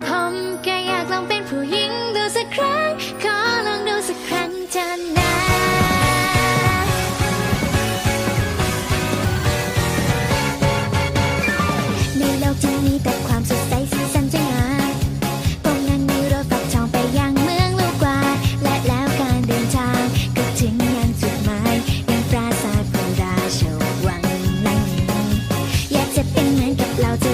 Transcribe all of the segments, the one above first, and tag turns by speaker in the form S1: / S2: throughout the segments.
S1: ผมแกอยากลองเป็นผู้หญิงดูสักครั้ง ขอลองดูสักครั้งเถอะนะในโลกที่มีแต่ความสดใสสีสันจะงามปงนั้นมีรัดช่องไปยังเมืองลูกวาดและแล้วการเดินทาง ก็ถึงยังจุดหมายยัปราสาทพระราชวังนั้นอยากจะเป็นเหมือนกับเราจะ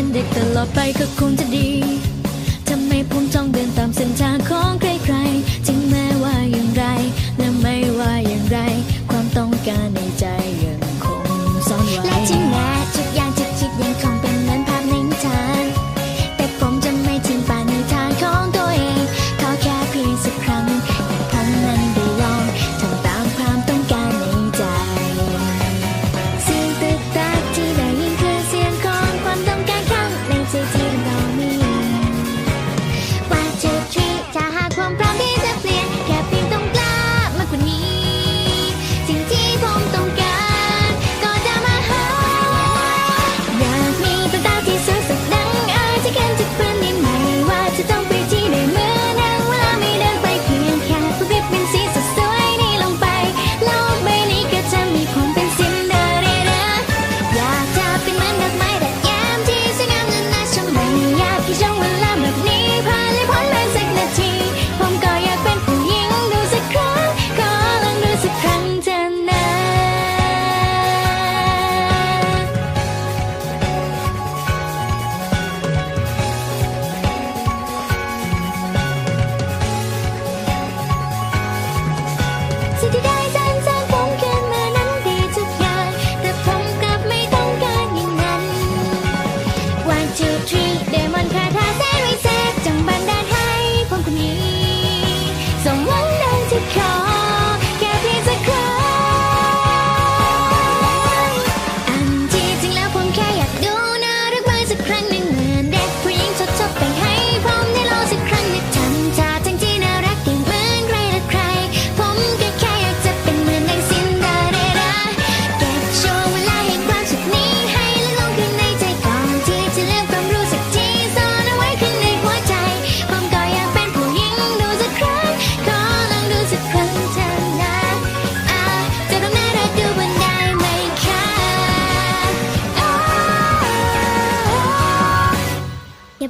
S1: เ็นเด็กตลอดไปก็คงจะดีทำไมผมจ้องเดินตามเส้นทางของ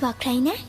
S1: bak Reyne.